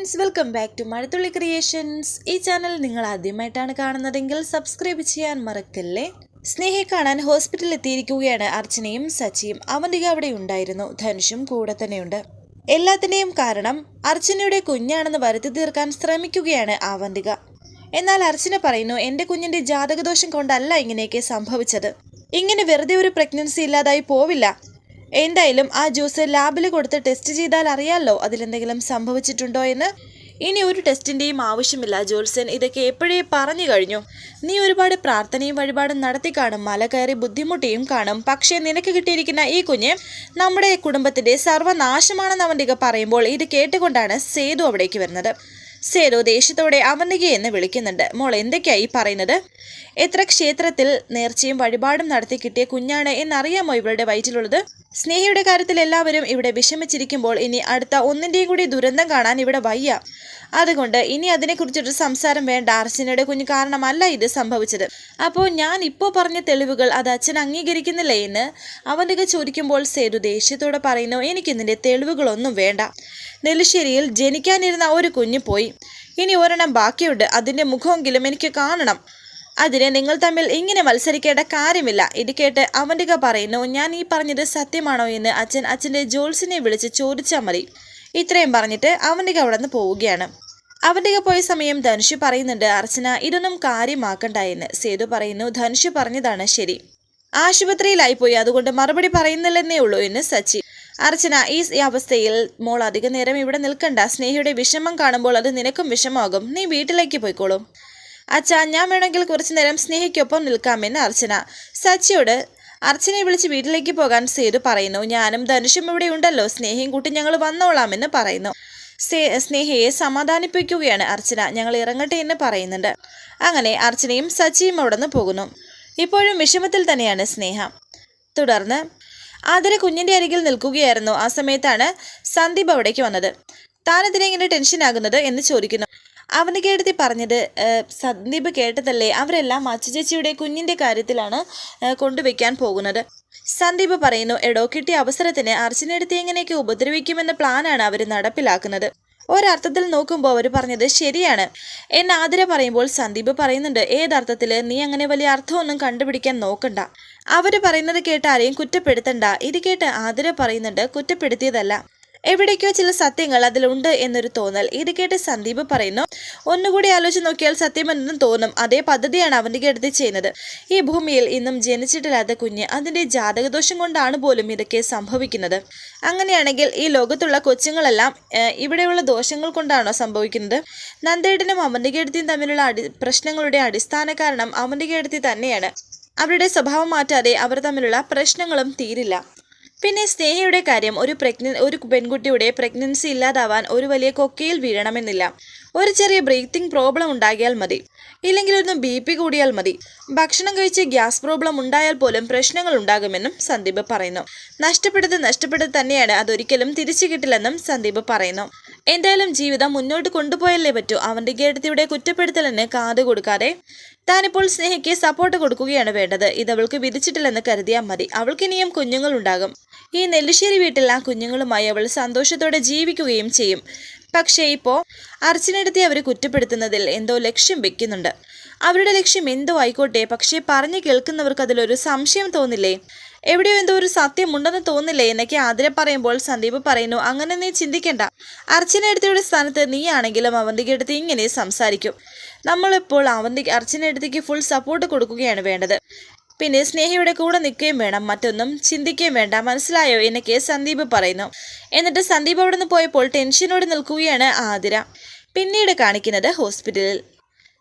Friends welcome back to Mazhathulli creations. ഈ channel നിങ്ങൾ ആദ്യമായിട്ടാണ് കാണുന്നതെങ്കിൽ സബ്സ്ക്രൈബ് ചെയ്യാൻ മറക്കല്ലേ? സ്നേഹയെ കാണാൻ ഹോസ്പിറ്റലിൽ എത്തിയിരിക്കുകയാണ് അർച്ചനയും സച്ചിയും. അവന്തിക അവിടെ ഉണ്ടായിരുന്നു. ധനുഷും കൂടെ തന്നെയുണ്ട്. എല്ലാത്തിന്റെയും കാരണം അർച്ചനയുടെ കുഞ്ഞാണെന്ന് വരുത്തി തീർക്കാൻ ശ്രമിക്കുകയാണ് അവന്തിക. എന്നാൽ അർച്ചന പറയുന്നു എന്റെ കുഞ്ഞിന്റെ ജാതകദോഷം കൊണ്ടല്ല ഇങ്ങനെയൊക്കെ സംഭവിച്ചത്. ഇങ്ങനെ വെറുതെ ഒരു പ്രഗ്നൻസി ഇല്ലാതായി പോവില്ല. എന്തായാലും ആ ജ്യൂസ് ലാബിൽ കൊടുത്ത് ടെസ്റ്റ് ചെയ്താൽ അറിയാമല്ലോ അതിലെന്തെങ്കിലും സംഭവിച്ചിട്ടുണ്ടോ എന്ന്. ഇനി ഒരു ടെസ്റ്റിന്റെയും ആവശ്യമില്ല ജോൽസൻ ഇതൊക്കെ എപ്പോഴേ പറഞ്ഞു കഴിഞ്ഞു? നീ ഒരുപാട് പ്രാർത്ഥനയും വഴിപാടും നടത്തി കാണും. മല കയറി ബുദ്ധിമുട്ടിയും കാണും. പക്ഷേ നിനക്ക് കിട്ടിയിരിക്കുന്ന ഈ കുഞ്ഞ് നമ്മുടെ കുടുംബത്തിന്റെ സർവനാശമാണെന്ന് അവന്റെ പറയുമ്പോൾ ഇത് കേട്ടുകൊണ്ടാണ് സേതു അവിടേക്ക് വരുന്നത്. സേതു ദേഷ്യത്തോടെ അവന്തിക എന്ന് വിളിക്കുന്നുണ്ട്. മോൾ എന്തൊക്കെയായി പറയുന്നത്? എത്ര ക്ഷേത്രത്തിൽ നേർച്ചയും വഴിപാടും നടത്തി കിട്ടിയ കുഞ്ഞാണ് എന്നറിയാമോ ഇവളുടെ വയറ്റിലുള്ളത്? സ്നേഹയുടെ കാര്യത്തിൽ എല്ലാവരും ഇവിടെ വിഷമിച്ചിരിക്കുമ്പോൾ ഇനി അടുത്ത ഒന്നിന്റെയും കൂടി ദുരന്തം കാണാൻ ഇവിടെ വയ്യ. അതുകൊണ്ട് ഇനി അതിനെക്കുറിച്ചൊരു സംസാരം വേണ്ട. അർച്ചനയുടെ കുഞ്ഞു കാരണമല്ല ഇത് സംഭവിച്ചത്. അപ്പോൾ ഞാൻ ഇപ്പോൾ പറഞ്ഞ തെളിവുകൾ അത് അച്ഛൻ അംഗീകരിക്കുന്നില്ലേ എന്ന് അവന്റെ ചോദിക്കുമ്പോൾ സേതു ദേഷ്യത്തോടെ പറയുന്നു എനിക്കിതിന്റെ തെളിവുകളൊന്നും വേണ്ട. നെല്ലിശ്ശേരിയിൽ ജനിക്കാനിരുന്ന ഒരു കുഞ്ഞ് പോയി. ഇനി ഒരെണ്ണം ബാക്കിയുണ്ട്. അതിന്റെ മുഖമെങ്കിലും എനിക്ക് കാണണം. അതിനെ നിങ്ങൾ തമ്മിൽ ഇങ്ങനെ മത്സരിക്കേണ്ട കാര്യമില്ല. ഇത് കേട്ട് അവന്റെ പറയുന്നു ഞാൻ ഈ പറഞ്ഞത് സത്യമാണോ എന്ന് അച്ഛൻ അച്ഛന്റെ ജോൾസിനെ വിളിച്ച് ചോദിച്ചാൽ മതി. ഇത്രയും പറഞ്ഞിട്ട് അവന്റെ അവിടെ നിന്ന് പോവുകയാണ്. അവന്റെ പോയ സമയം ധനുഷ് പറയുന്നുണ്ട് അർച്ചന ഇതൊന്നും കാര്യമാക്കണ്ട എന്ന്. സേതു പറയുന്നു ധനുഷ് പറഞ്ഞതാണ് ശരി. ആശുപത്രിയിലായിപ്പോയി അതുകൊണ്ട് മറുപടി പറയുന്നില്ലെന്നേ ഉള്ളൂ എന്ന് സച്ചി. അർച്ചന ഈ അവസ്ഥയിൽ മോൾ അധിക നേരം ഇവിടെ നിൽക്കണ്ട. സ്നേഹിയുടെ വിഷമം കാണുമ്പോൾ അത് നിനക്കും വിഷമാകും നീ വീട്ടിലേക്ക് പോയിക്കോളൂ. അച്ഛാ ഞാൻ വേണമെങ്കിൽ കുറച്ചു നേരം സ്നേഹിക്കൊപ്പം നിൽക്കാമെന്ന് അർച്ചന. സച്ചിയോട് അർച്ചനയെ വിളിച്ച് വീട്ടിലേക്ക് പോകാൻ സേതു പറയുന്നു. ഞാനും ധനുഷും ഇവിടെ ഉണ്ടല്ലോ. സ്നേഹയും കൂട്ടി ഞങ്ങൾ വന്നോളാമെന്ന് പറയുന്നു. സ്നേഹയെ സമാധാനിപ്പിക്കുകയാണ് അർച്ചന. ഞങ്ങൾ ഇറങ്ങട്ടെ എന്ന് പറയുന്നുണ്ട്. അങ്ങനെ അർച്ചനയും സച്ചിയും അവിടെ നിന്ന് പോകുന്നു. ഇപ്പോഴും വിഷമത്തിൽ തന്നെയാണ് സ്നേഹ. തുടർന്ന് ആദര കുഞ്ഞിന്റെ അരികിൽ നിൽക്കുകയായിരുന്നു. ആ സമയത്താണ് സന്ദീപ് അവിടേക്ക് വന്നത്. താനെതിരെ ഇങ്ങനെ ടെൻഷൻ ആകുന്നത് എന്ന് ചോദിക്കുന്നു. അവന് കേട്ടത്തി പറഞ്ഞത് സന്ദീപ് കേട്ടതല്ലേ? അവരെല്ലാം അച്ചുചേച്ചിയുടെ കുഞ്ഞിന്റെ കാര്യത്തിലാണ് കൊണ്ടുവയ്ക്കാൻ പോകുന്നത്. സന്ദീപ് പറയുന്നു എടോ കിട്ടിയ അവസരത്തിന് അർച്ചനയെടുത്ത് എങ്ങനെയൊക്കെ ഉപദ്രവിക്കുമെന്ന പ്ലാനാണ് അവർ നടപ്പിലാക്കുന്നത്. ഒരർത്ഥത്തിൽ നോക്കുമ്പോൾ അവർ പറഞ്ഞത് ശരിയാണ്. എന്നെ ആതിര പറയുമ്പോൾ സന്ദീപ് പറയുന്നുണ്ട് ഏതർത്ഥത്തിൽ നീ അങ്ങനെ വലിയ അർത്ഥമൊന്നും കണ്ടുപിടിക്കാൻ നോക്കണ്ട. അവർ പറയുന്നത് കേട്ട് ആരെയും കുറ്റപ്പെടുത്തണ്ട. ഇത് കേട്ട് ആതിര പറയുന്നുണ്ട് കുറ്റപ്പെടുത്തിയതല്ല. എവിടേക്കോ ചില സത്യങ്ങൾ അതിലുണ്ട് എന്നൊരു തോന്നൽ. ഇത് കേട്ട് സന്ദീപ് പറയുന്നു ഒന്നുകൂടി ആലോചിച്ച് നോക്കിയാൽ സത്യമെന്നും തോന്നും. അതേ പദ്ധതിയാണ് അവന്റെ അടുത്ത് ചെയ്യുന്നത്. ഈ ഭൂമിയിൽ ഇന്നും ജനിച്ചിട്ടില്ലാത്ത കുഞ്ഞ് അതിന്റെ ജാതകദോഷം കൊണ്ടാണ് പോലും ഇതൊക്കെ സംഭവിക്കുന്നത്. അങ്ങനെയാണെങ്കിൽ ഈ ലോകത്തുള്ള കൊച്ചുങ്ങളെല്ലാം ഇവിടെയുള്ള ദോഷങ്ങൾ കൊണ്ടാണോ സംഭവിക്കുന്നത്? നന്ദേട്ടനും അവന്തികേടത്തിയും തമ്മിലുള്ള അടി പ്രശ്നങ്ങളുടെ അടിസ്ഥാന കാരണം അവന്തികേടത്തി തന്നെയാണ്. അവരുടെ സ്വഭാവം മാറ്റാതെ അവർ തമ്മിലുള്ള പ്രശ്നങ്ങളും തീരില്ല. പിന്നെ സ്നേഹയുടെ കാര്യം ഒരു പ്രഗ്ന ഒരു പെൺകുട്ടിയുടെ പ്രഗ്നൻസി ഇല്ലാതാവാൻ ഒരു വലിയ കൊക്കയിൽ വീഴണമെന്നില്ല. ഒരു ചെറിയ ബ്രീത്തിങ് പ്രോബ്ലം ഉണ്ടാകിയാൽ മതി. ഇല്ലെങ്കിൽ ഒന്ന് ബി പി കൂടിയാൽ മതി. ഭക്ഷണം കഴിച്ച് ഗ്യാസ് പ്രോബ്ലം ഉണ്ടായാൽ പോലും പ്രശ്നങ്ങൾ ഉണ്ടാകുമെന്നും സന്ദീപ് പറയുന്നു. നഷ്ടപ്പെടുത്ത് നഷ്ടപ്പെടുത്ത് തന്നെയാണ് അതൊരിക്കലും തിരിച്ചു കിട്ടില്ലെന്നും സന്ദീപ് പറയുന്നു. എന്തായാലും ജീവിതം മുന്നോട്ട് കൊണ്ടുപോയല്ലേ പറ്റൂ. അവന്റെ ഗേടത്തിയുടെ കുറ്റപ്പെടുത്തലിന് കാത് കൊടുക്കാതെ താനിപ്പോൾ സ്നേഹയ്ക്ക് സപ്പോർട്ട് കൊടുക്കുകയാണ് വേണ്ടത്. ഇതവൾക്ക് വിധിച്ചിട്ടില്ലെന്ന് കരുതിയാൽ മതി. അവൾക്കിനിയും കുഞ്ഞുങ്ങളുണ്ടാകും. ഈ നെല്ലിശ്ശേരി വീട്ടിൽ ആ കുഞ്ഞുങ്ങളുമായി അവൾ സന്തോഷത്തോടെ ജീവിക്കുകയും ചെയ്യും. പക്ഷേ ഇപ്പോൾ അർച്ചനെടുത്തി അവർ കുറ്റപ്പെടുത്തുന്നതിൽ എന്തോ ലക്ഷ്യം വെക്കുന്നുണ്ട്. അവരുടെ ലക്ഷ്യം എന്തോ ആയിക്കോട്ടെ. പക്ഷേ പറഞ്ഞു കേൾക്കുന്നവർക്ക് അതിലൊരു സംശയം തോന്നില്ലേ? എവിടെയോ എന്തോ ഒരു സത്യമുണ്ടെന്ന് തോന്നില്ലേ എന്നൊക്കെ ആതിര പറയുമ്പോൾ സന്ദീപ് പറയുന്നു അങ്ങനെ നീ ചിന്തിക്കണ്ട. അർച്ചനടുത്തിയുടെ സ്ഥാനത്ത് നീയാണെങ്കിലും അടുത്ത് ഇങ്ങനെ സംസാരിക്കും. നമ്മളിപ്പോൾ അവന്തി അർച്ചനടുത്തേക്ക് ഫുൾ സപ്പോർട്ട് കൊടുക്കുകയാണ് വേണ്ടത്. പിന്നെ സ്നേഹയുടെ കൂടെ നിൽക്കുകയും വേണം മറ്റൊന്നും ചിന്തിക്കുകയും വേണ്ട. മനസ്സിലായോ? എന്നൊക്കെ സന്ദീപ് പറയുന്നു. എന്നിട്ട് സന്ദീപ് അവിടെ നിന്ന് പോയപ്പോൾ ടെൻഷനോട് നിൽക്കുകയാണ് ആതിര. പിന്നീട് കാണിക്കുന്നത് ഹോസ്പിറ്റലിൽ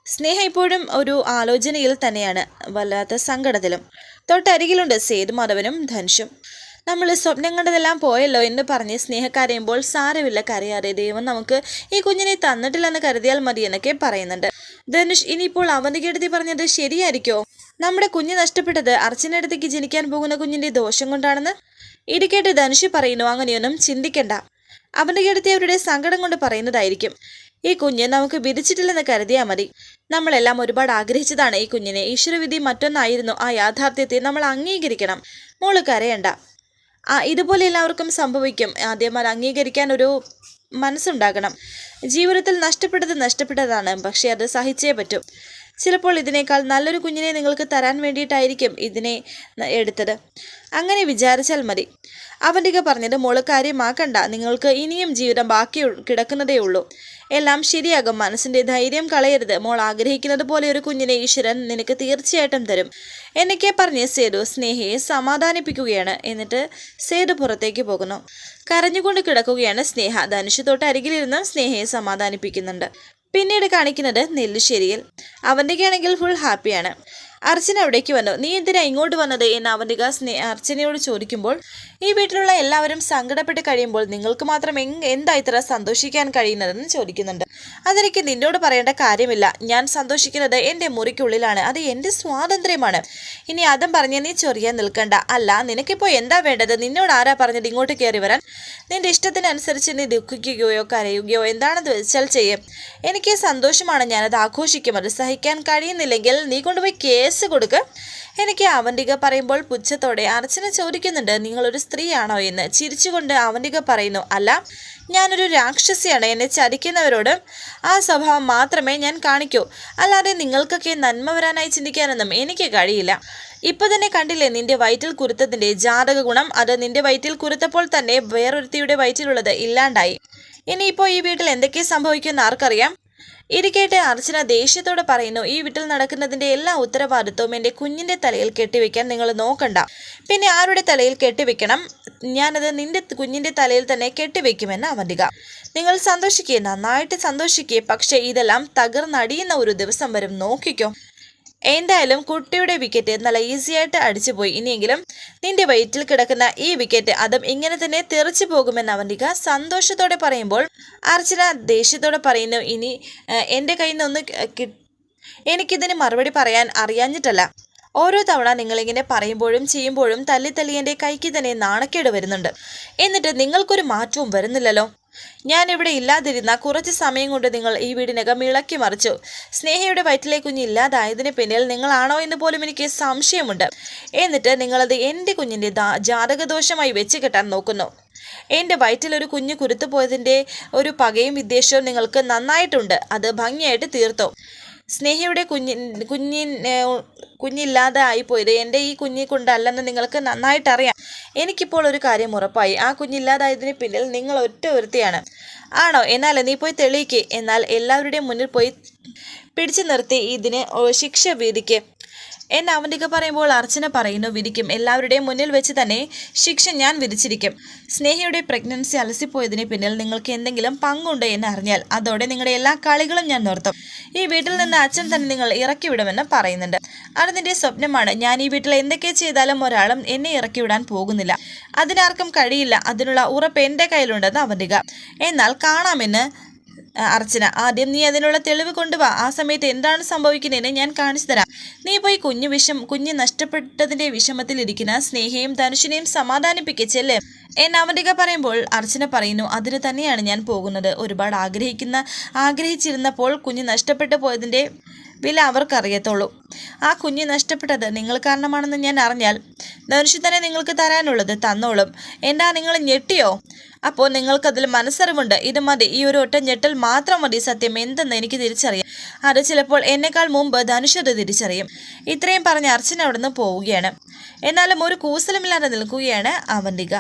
സ്നേഹ ഇപ്പോഴും ഒരു ആലോചനയിൽ തന്നെയാണ്. വല്ലാത്ത സങ്കടത്തിലും. തൊട്ടരികിലുണ്ട് സേതുമാധവനും ധനുഷും. നമ്മൾ സ്വപ്നം കണ്ടതെല്ലാം പോയല്ലോ എന്ന് പറഞ്ഞ് സ്നേഹ കരയുമ്പോൾ സാരമില്ല കരയാതെ. ദൈവം നമുക്ക് ഈ കുഞ്ഞിനെ തന്നിട്ടില്ലെന്ന് കരുതിയാൽ മതി എന്നൊക്കെ പറയുന്നുണ്ട്. ധനുഷ് ഇനിയിപ്പോൾ അവന്റെ കെടുത്തി പറഞ്ഞത് ശരിയായിരിക്കോ? നമ്മുടെ കുഞ്ഞ് നഷ്ടപ്പെട്ടത് അർച്ചനടുത്തേക്ക് ജനിക്കാൻ പോകുന്ന കുഞ്ഞിന്റെ ദോഷം കൊണ്ടാണെന്ന്? ഇടിക്കേട്ട് കേട്ട് ധനുഷ് പറയുന്നു അങ്ങനെയൊന്നും ചിന്തിക്കണ്ട. അവന്റെ കെടുത്തി അവരുടെ സങ്കടം കൊണ്ട് പറയുന്നതായിരിക്കും. ഈ കുഞ്ഞ് നമുക്ക് വിധിച്ചിട്ടില്ലെന്ന് കരുതിയാൽ മതി. നമ്മളെല്ലാം ഒരുപാട് ആഗ്രഹിച്ചതാണ് ഈ കുഞ്ഞിനെ. ഈശ്വരവിധി മറ്റൊന്നായിരുന്നു ആ യാഥാർത്ഥ്യത്തെ നമ്മൾ അംഗീകരിക്കണം. മോൾ കരയണ്ട. ആ ഇതുപോലെ എല്ലാവർക്കും സംഭവിക്കും. ആദ്യം അത് അംഗീകരിക്കാൻ ഒരു മനസ്സുണ്ടാകണം. ജീവിതത്തിൽ നഷ്ടപ്പെട്ടത് നഷ്ടപ്പെട്ടതാണ്. പക്ഷേ അത് സഹിച്ചേ പറ്റൂ. ചിലപ്പോൾ ഇതിനേക്കാൾ നല്ലൊരു കുഞ്ഞിനെ നിങ്ങൾക്ക് തരാൻ വേണ്ടിയിട്ടായിരിക്കും ഇതിനെ എടുത്തത്. അങ്ങനെ വിചാരിച്ചാൽ മതി. അവന്റെ പറഞ്ഞത് മോൾ കാര്യമാക്കണ്ട. നിങ്ങൾക്ക് ഇനിയും ജീവിതം ബാക്കി കിടക്കുന്നതേ ഉള്ളൂ. എല്ലാം ശരിയാകും. മനസ്സിന്റെ ധൈര്യം കളയരുത്. മോൾ ആഗ്രഹിക്കുന്നത് പോലെ ഒരു കുഞ്ഞിനെ ഈശ്വരൻ നിനക്ക് തീർച്ചയായിട്ടും തരും. എന്നൊക്കെ പറഞ്ഞ് സേതു സ്നേഹയെ സമാധാനിപ്പിക്കുകയാണ്. എന്നിട്ട് സേതു പുറത്തേക്ക് പോകുന്നു. കരഞ്ഞുകൊണ്ട് കിടക്കുകയാണ് സ്നേഹ. ധനുഷ് തൊട്ട് അരികിലിരുന്ന് സ്നേഹയെ സമാധാനിപ്പിക്കുന്നുണ്ട്. പിന്നീട് കാണിക്കുന്നത് നെല്ലുശ്ശേരിയിൽ. അവന്റെക്കാണെങ്കിൽ ഫുൾ ഹാപ്പിയാണ് അർച്ചന അവിടേക്ക് വന്നു. നീ എന്തിനാ ഇങ്ങോട്ട് വന്നത്? എന്ന് അവന്തിക സ്നേ അർച്ചനയോട് ചോദിക്കുമ്പോൾ ഈ വീട്ടിലുള്ള എല്ലാവരും സങ്കടപ്പെട്ട് കഴിയുമ്പോൾ നിങ്ങൾക്ക് മാത്രം എന്താ ഇത്ര സന്തോഷിക്കാൻ കഴിയുന്നതെന്ന് ചോദിക്കുന്നുണ്ട്. അതെനിക്ക് നിന്നോട് പറയേണ്ട കാര്യമില്ല. ഞാൻ സന്തോഷിക്കുന്നത് എന്റെ മുറിക്കുള്ളിലാണ്. അത് എന്റെ സ്വാതന്ത്ര്യമാണ്. ഇനി അതും പറഞ്ഞ് നീ ചൊറിയാൻ നിൽക്കണ്ട. അല്ല നിനക്കിപ്പോൾ എന്താ വേണ്ടത്? നിന്നോട് ആരാ പറഞ്ഞത് ഇങ്ങോട്ട് കയറി വരാൻ? നിന്റെ ഇഷ്ടത്തിനനുസരിച്ച് നീ ദുഃഖിക്കുകയോ കരയുകയോ എന്താണെന്ന് വെച്ചാൽ ചെയ്യും. എനിക്ക് സന്തോഷമാണ് ഞാനത് ആഘോഷിക്കും. അത് സഹിക്കാൻ കഴിയുന്നില്ലെങ്കിൽ നീ കൊണ്ടുപോയി കേസ് കൊടുക്ക്. എനിക്ക് അവന്തിക പറയുമ്പോൾ പുച്ഛത്തോടെ അർച്ചന ചോദിക്കുന്നുണ്ട് നിങ്ങളൊരു സ്ത്രീയാണോ എന്ന്? ചിരിച്ചുകൊണ്ട് അവന്തിക പറയുന്നു അല്ല ഞാനൊരു രാക്ഷസിയാണ് എന്നെ ചതിക്കുന്നവരോട് ആ സ്വഭാവം മാത്രമേ ഞാൻ കാണിക്കൂ. അല്ലാതെ നിങ്ങൾക്കൊക്കെ നന്മ വരാനായി ചിന്തിക്കാനൊന്നും എനിക്ക് കഴിയില്ല. ഇപ്പൊ തന്നെ കണ്ടില്ലേ നിന്റെ വയറ്റിൽ കുരുത്തതിന്റെ ജാതക ഗുണം? അത് നിന്റെ വയറ്റിൽ കുരുത്തപ്പോൾ തന്നെ വേറൊരുത്തിയുടെ വയറ്റിലുള്ളത് ഇല്ലാണ്ടായി. ഇനിയിപ്പോൾ ഈ വീട്ടിൽ എന്തൊക്കെ സംഭവിക്കുമെന്ന് ആർക്കറിയാം? ഇരിക്കേട്ട് അർച്ചന ദേഷ്യത്തോടെ പറയുന്നു ഈ വീട്ടിൽ നടക്കുന്നതിന്റെ എല്ലാ ഉത്തരവാദിത്വവും എന്റെ കുഞ്ഞിന്റെ തലയിൽ കെട്ടിവെക്കാൻ നിങ്ങൾ നോക്കണ്ട. പിന്നെ ആരുടെ തലയിൽ കെട്ടിവെക്കണം? ഞാനത് നിന്റെ കുഞ്ഞിന്റെ തലയിൽ തന്നെ കെട്ടിവെക്കുമെന്ന് അവന്തിക. നിങ്ങൾ സന്തോഷിക്കുക നന്നായിട്ട് സന്തോഷിക്കുക. പക്ഷേ ഇതെല്ലാം തകർന്നടിയുന്ന ഒരു ദിവസം വരും. നോക്കിക്കോ. എന്തായാലും കുട്ടിയുടെ വിക്കറ്റ് നല്ല ഈസി ആയിട്ട് അടിച്ചുപോയി ഇനിയെങ്കിലും നിന്റെ വയറ്റിൽ കിടക്കുന്ന ഈ വിക്കറ്റ് അതും ഇങ്ങനെ തന്നെ തെറിച്ചു പോകുമെന്ന് അവന്തിക സന്തോഷത്തോടെ പറയുമ്പോൾ അർച്ചന ദേഷ്യത്തോടെ പറയുന്നു ഇനി എന്റെ കയ്യിൽ നിന്ന് എനിക്കിതിന് മറുപടി പറയാൻ അറിയാഞ്ഞിട്ടല്ല. ഓരോ തവണ നിങ്ങളിങ്ങനെ പറയുമ്പോഴും ചെയ്യുമ്പോഴും തല്ലി എന്റെ കൈക്ക് തന്നെ നാണക്കേട് വരുന്നുണ്ട്. എന്നിട്ട് നിങ്ങൾക്കൊരു മാറ്റവും വരുന്നില്ലല്ലോ. ഞാൻ ഇവിടെ ഇല്ലാതിരുന്ന കുറച്ച് സമയം കൊണ്ട് നിങ്ങൾ ഈ വീടിനകം ഇളക്കി മറിച്ചു. സ്നേഹയുടെ വയറ്റിലെ കുഞ്ഞ് ഇല്ലാതായതിന് പിന്നിൽ നിങ്ങളാണോ എന്ന് പോലും എനിക്ക് സംശയമുണ്ട്. എന്നിട്ട് നിങ്ങളത് എന്റെ കുഞ്ഞിന്റെ ജാതകദോഷമായി വെച്ച് കെട്ടാൻ നോക്കുന്നു. എന്റെ വയറ്റിൽ ഒരു കുഞ്ഞ് കുരുത്തു പോയതിന്റെ ഒരു പകയും വിദ്വേഷവും നിങ്ങൾക്ക് നന്നായിട്ടുണ്ട്. അത് ഭംഗിയായിട്ട് തീർത്തു. സ്നേഹയുടെ കുഞ്ഞി കുഞ്ഞിൻ കുഞ്ഞില്ലാതെ ആയിപ്പോയത് എന്റെ ഈ കുഞ്ഞി കൊണ്ടല്ലെന്ന് നിങ്ങൾക്ക് നന്നായിട്ട് അറിയാം എനിക്കിപ്പോൾ ഒരു കാര്യം ഉറപ്പായി. ആ കുഞ്ഞില്ലാതായതിന് പിന്നിൽ നിങ്ങൾ ഒറ്റ ഒരുത്തിയാണ്. ആണോ? എന്നാൽ നീ പോയി തെളിയിക്ക്. എന്നാൽ എല്ലാവരുടെയും മുന്നിൽ പോയി പിടിച്ചു നിർത്തി. ഇതിന് ശിക്ഷ വിധിക്ക്. എന്ന് അവന്തിക പറയുമ്പോൾ അർച്ചന പറയുന്നു വിധിക്കും. എല്ലാവരുടെയും മുന്നിൽ വെച്ച് തന്നെ ശിക്ഷ ഞാൻ വിധിച്ചിരിക്കും. സ്നേഹയുടെ പ്രഗ്നൻസി അലസിപ്പോയതിന് പിന്നിൽ നിങ്ങൾക്ക് എന്തെങ്കിലും പങ്കുണ്ട് എന്ന് അറിഞ്ഞാൽ അതോടെ നിങ്ങളുടെ എല്ലാ കളികളും ഞാൻ നിർത്തും. ഈ വീട്ടിൽ നിന്ന് അച്ഛൻ തന്നെ നിങ്ങൾ ഇറക്കി വിടുമെന്ന് പറയുന്നുണ്ട്. അത് നിന്റെ സ്വപ്നമാണ്. ഞാൻ ഈ വീട്ടിൽ എന്തൊക്കെ ചെയ്താലും ഒരാളും എന്നെ ഇറക്കിവിടാൻ പോകുന്നില്ല. അതിനാർക്കും കഴിയില്ല. അതിനുള്ള ഉറപ്പ് എന്റെ കയ്യിലുണ്ടെന്ന് അവന്തിക. എന്നാൽ കാണാമെന്ന് അർച്ചന ആദ്യം നീ അതിനുള്ള തെളിവ് കൊണ്ടുവാ. ആ സമയത്ത് എന്താണ് സംഭവിക്കുന്നതെന്ന് ഞാൻ കാണിച്ചു തരാം. നീ പോയി കുഞ്ഞു വിഷം കുഞ്ഞ് നഷ്ടപ്പെട്ടതിന്റെ വിഷമത്തിലിരിക്കുന്ന സ്നേഹയും ധനുഷിനെയും സമാധാനിപ്പിക്കച്ചല്ലേ എന്ന് അവന്തിക പറയുമ്പോൾ അർച്ചന പറയുന്നു അതിന് തന്നെയാണ് ഞാൻ പോകുന്നത്. ഒരുപാട് ആഗ്രഹിക്കുന്ന ആഗ്രഹിച്ചിരുന്നപ്പോൾ കുഞ്ഞ് നഷ്ടപ്പെട്ടു പോയതിന്റെ വില അവർക്കറിയത്തുള്ളൂ. ആ കുഞ്ഞ് നഷ്ടപ്പെട്ടത് നിങ്ങൾ കാരണമാണെന്ന് ഞാൻ അറിഞ്ഞാൽ ധനുഷ് തന്നെ നിങ്ങൾക്ക് തരാനുള്ളത് തന്നോളും. എന്താ നിങ്ങൾ ഞെട്ടിയോ? അപ്പോൾ നിങ്ങൾക്കതിൽ മനസ്സറിവുണ്ട്. ഇത് മതി. ഈ ഒരു ഒറ്റ ഞെട്ടൽ മാത്രം മതി സത്യം. എന്തെന്ന് എനിക്ക് തിരിച്ചറിയാം. അത് ചിലപ്പോൾ എന്നെക്കാൾ മുമ്പ് ധനുഷ് അത് തിരിച്ചറിയും. ഇത്രയും പറഞ്ഞ് അർച്ചന അവിടുന്ന് പോവുകയാണ്. എന്നാലും ഒരു കൂസലുമില്ലാതെ നിൽക്കുകയാണ് അവന്തിക.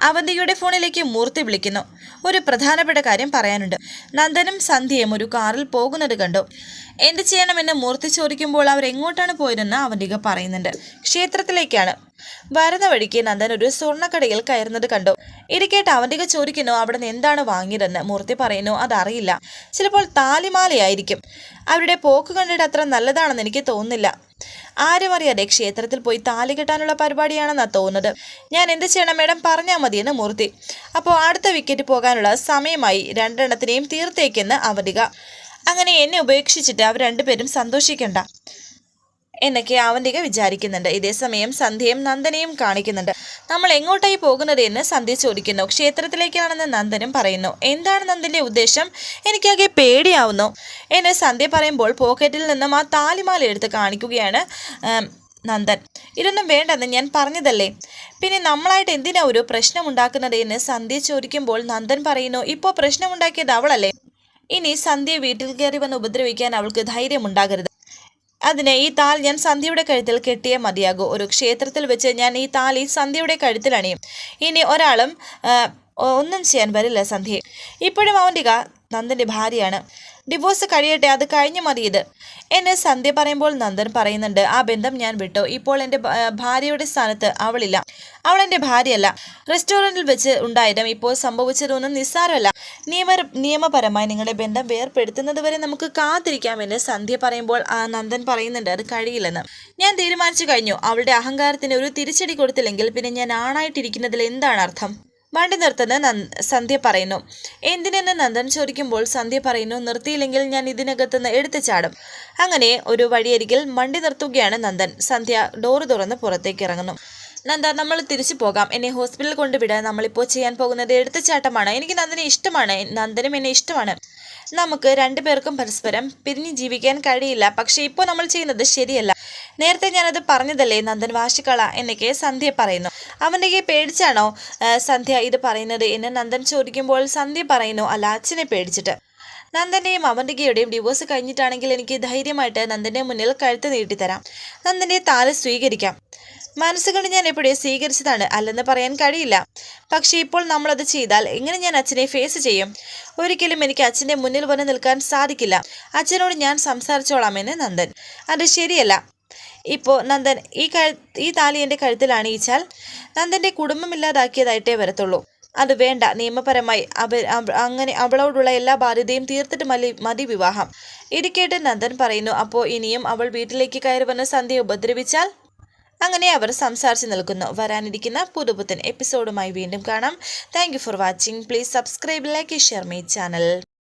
അവന്തികയുടെ ഫോണിലേക്ക് മൂർത്തി വിളിക്കുന്നു. ഒരു പ്രധാനപ്പെട്ട കാര്യം പറയാനുണ്ട്. നന്ദനും സന്ധ്യയും ഒരു കാറിൽ പോകുന്നത് കണ്ടു. എന്ത് ചെയ്യണമെന്ന് മൂർത്തി ചോദിക്കുമ്പോൾ അവർ എങ്ങോട്ടാണ് പോയതെന്ന് അവന്തിക പറയുന്നുണ്ട്. ക്ഷേത്രത്തിലേക്കാണ്. വരുന്ന വഴിക്ക് നന്ദൻ ഒരു സ്വർണക്കടയിൽ കയറുന്നത് കണ്ടു. ഇത് കേട്ട് അവന്തിക ചോദിക്കുന്നു അവിടെ നിന്ന് എന്താണ് വാങ്ങിയതെന്ന്? മൂർത്തി പറയുന്നു അതറിയില്ല. ചിലപ്പോൾ താലിമാലയായിരിക്കും. അവരുടെ പോക്ക് കണ്ടിട്ട് അത്ര നല്ലതാണെന്ന് എനിക്ക് തോന്നുന്നില്ല. ആരും അറിയാതെ ക്ഷേത്രത്തിൽ പോയി താലി കെട്ടാനുള്ള പരിപാടിയാണെന്നാണ് തോന്നുന്നത്. ഞാൻ എന്ത് ചെയ്യണം മേഡം? പറഞ്ഞാൽ മതിയെന്ന് മൂർത്തി. അപ്പോൾ അടുത്ത വിക്കറ്റ് പോകാനുള്ള സമയമായി രണ്ടെണ്ണത്തിനെയും തീർത്തേക്കെന്ന് അവധിക അങ്ങനെ എന്നെ ഉപേക്ഷിച്ചിട്ട് അവർ രണ്ടുപേരും സന്തോഷിക്കണ്ട. എന്നൊക്കെ അവന്തിക വിചാരിക്കുന്നുണ്ട്. ഇതേസമയം സന്ധ്യയും നന്ദനയും കാണിക്കുന്നുണ്ട്. നമ്മൾ എങ്ങോട്ടായി പോകുന്നത്? എന്ന് സന്ധ്യ ചോദിക്കുന്നു. ക്ഷേത്രത്തിലേക്കാണെന്ന് നന്ദനും പറയുന്നു. എന്താണ് നന്ദന്റെ ഉദ്ദേശം? എനിക്കാകെ പേടിയാവുന്നു. എന്ന് സന്ധ്യ പറയുമ്പോൾ പോക്കറ്റിൽ നിന്നും ആ താലിമാല എടുത്ത് കാണിക്കുകയാണ് നന്ദൻ. ഇതൊന്നും വേണ്ടെന്ന് ഞാൻ പറഞ്ഞതല്ലേ? പിന്നെ നമ്മളായിട്ട് എന്തിനാ ഒരു പ്രശ്നം ഉണ്ടാക്കുന്നത് എന്ന് സന്ധ്യ ചോദിക്കുമ്പോൾ നന്ദൻ പറയുന്നു ഇപ്പോൾ പ്രശ്നമുണ്ടാക്കിയത് അവളല്ലേ? ഇനി സന്ധ്യ വീട്ടിൽ കയറി വന്ന് ഉപദ്രവിക്കാൻ അവൾക്ക് ധൈര്യമുണ്ടാകരുത്. അതിന് ഈ താൽ ഞാൻ സന്ധ്യയുടെ കഴുത്തിൽ കെട്ടിയേ മതിയാകൂ. ഒരു ക്ഷേത്രത്തിൽ വെച്ച് ഞാൻ ഈ താൽ ഈ സന്ധ്യയുടെ കഴുത്തിൽ അണിയും. ഇനി ഒരാളും ഒന്നും ചെയ്യാൻ വരില്ല സന്ധ്യയെ ഇപ്പോഴും അവന്റെ നന്ദന്റെ ഭാര്യയാണ്. ഡിവോഴ്സ് കഴിയട്ടെ അത് കഴിഞ്ഞു മതി ഇത്. എന്നെ സന്ധ്യ പറയുമ്പോൾ നന്ദൻ പറയുന്നുണ്ട് ആ ബന്ധം ഞാൻ വിട്ടു. ഇപ്പോൾ എന്റെ ഭാര്യയുടെ സ്ഥാനത്ത് അവളില്ല. അവൾ എന്റെ ഭാര്യയല്ല. റെസ്റ്റോറന്റിൽ വെച്ച് ഉണ്ടായതും ഇപ്പോൾ സംഭവിച്ചതൊന്നും നിസ്സാരമല്ല. നിയമ നിയമപരമായി നിങ്ങളുടെ ബന്ധം വേർപ്പെടുത്തുന്നത് വരെ നമുക്ക് കാത്തിരിക്കാമെന്ന് സന്ധ്യ പറയുമ്പോൾ ആ നന്ദൻ പറയുന്നുണ്ട് അത് കഴിയില്ലെന്ന്. ഞാൻ തീരുമാനിച്ചു കഴിഞ്ഞു. അവളുടെ അഹങ്കാരത്തിന് ഒരു തിരിച്ചടി കൊടുത്തില്ലെങ്കിൽ പിന്നെ ഞാൻ ആണായിട്ടിരിക്കുന്നതിൽ എന്താണ് അർത്ഥം? വണ്ടി നിർത്തുന്ന നന് സന്ധ്യ പറയുന്നു. എന്തിനെന്ന് നന്ദൻ ചോദിക്കുമ്പോൾ സന്ധ്യ പറയുന്നു നിർത്തിയില്ലെങ്കിൽ ഞാൻ ഇതിനകത്തുനിന്ന് എടുത്തു ചാടും അങ്ങനെ ഒരു വഴിയരികിൽ മണ്ടി നിർത്തുകയാണ് നന്ദൻ. സന്ധ്യ ഡോറ് തുറന്ന് പുറത്തേക്ക് ഇറങ്ങുന്നു. നന്ദ നമ്മൾ തിരിച്ചു പോകാം. എന്നെ ഹോസ്പിറ്റലിൽ കൊണ്ടുവിടാൻ നമ്മളിപ്പോൾ ചെയ്യാൻ പോകുന്നത് എടുത്തുചാട്ടമാണ്. എനിക്ക് നന്ദനെ ഇഷ്ടമാണ്. നന്ദനും എന്നെ ഇഷ്ടമാണ്. നമുക്ക് രണ്ടുപേർക്കും പരസ്പരം പിരിഞ്ഞ് ജീവിക്കാൻ കഴിയില്ല. പക്ഷേ ഇപ്പോൾ നമ്മൾ ചെയ്യുന്നത് ശരിയല്ല. നേരത്തെ ഞാനത് പറഞ്ഞതല്ലേ നന്ദൻ വാശിക്കള എന്നൊക്കെ സന്ധ്യ പറയുന്നു. അവന്റെ പേടിച്ചാണോ ആ, സന്ധ്യ ഇത് പറയുന്നത് എന്ന് നന്ദൻ ചോദിക്കുമ്പോൾ സന്ധ്യ പറയുന്നു അല്ല അച്ഛനെ പേടിച്ചിട്ട്. നന്ദന്റെയും അവന്റെയും ഡിവോഴ്സ് കഴിഞ്ഞിട്ടാണെങ്കിൽ എനിക്ക് ധൈര്യമായിട്ട് നന്ദന്റെ മുന്നിൽ കഴുത്ത് നീട്ടിത്തരാം. നന്ദന്റെ താൽ സ്വീകരിക്കാം. മനസ്സുകൊണ്ട് ഞാൻ എപ്പോഴേ സ്വീകരിച്ചതാണ് അല്ലെന്ന് പറയാൻ കഴിയില്ല. പക്ഷേ ഇപ്പോൾ നമ്മളത് ചെയ്താൽ എങ്ങനെ ഞാൻ അച്ഛനെ ഫേസ് ചെയ്യും? ഒരിക്കലും എനിക്ക് അച്ഛന്റെ മുന്നിൽ വന്ന് നിൽക്കാൻ സാധിക്കില്ല. അച്ഛനോട് ഞാൻ സംസാരിച്ചോളാമെന്ന് നന്ദൻ. അത് ശരിയല്ല. ഇപ്പോൾ നന്ദൻ ഈ കഴു ഈ താലി എന്റെ കഴുത്തിൽ അണിയിച്ചാൽ നന്ദന്റെ കുടുംബം ഇല്ലാതാക്കിയതായിട്ടേ വരത്തുള്ളൂ. അത് വേണ്ട നിയമപരമായി അവ അങ്ങനെ അവളോടുള്ള എല്ലാ ബാധ്യതയും തീർത്തിട്ട് മതി മതി വിവാഹം. ഇത് കേട്ട് നന്ദൻ പറയുന്നു അപ്പോൾ ഇനിയും അവൾ വീട്ടിലേക്ക് കയറി വന്ന് സന്ധ്യ ഉപദ്രവിച്ചാൽ? അങ്ങനെ അവർ സംസാരിച്ച് നിൽക്കുന്നു. വരാനിരിക്കുന്ന പുതുപുത്തൻ എപ്പിസോഡുമായി വീണ്ടും കാണാം. Thank for watching. Please subscribe like share my channel.